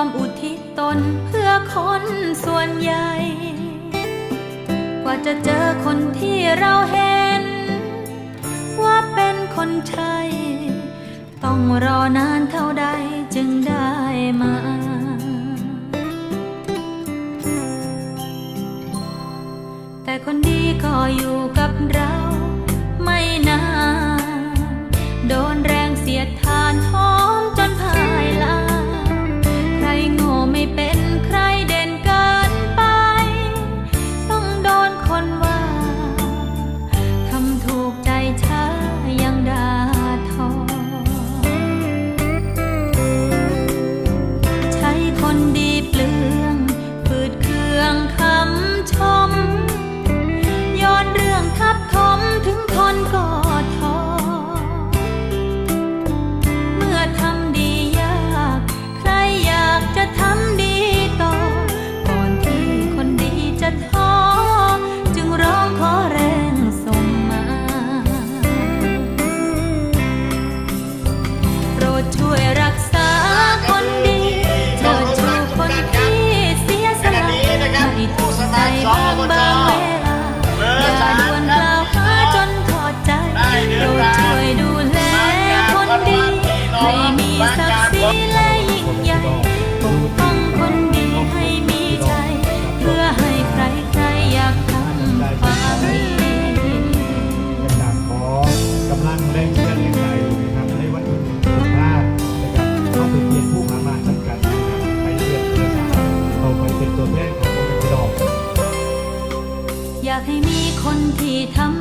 อมอุทิศตนเพื่อคนส่วนใหญ่ กว่าจะเจอคนที่เราเห็น ว่าเป็นคนใช่ต้องรอนานเท่าใดจึงได้มาแต่คนดีก็อยู่กับเราไม่นาน โดนแรงเสียดทานท้อ ไปเพียงผู้ผ่ามาทำการงานไปเรียนภาษาเราไปเป็นตัวแทนของคนเป็นดอกอยากให้มีคนที่ทำ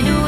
Hallelujah.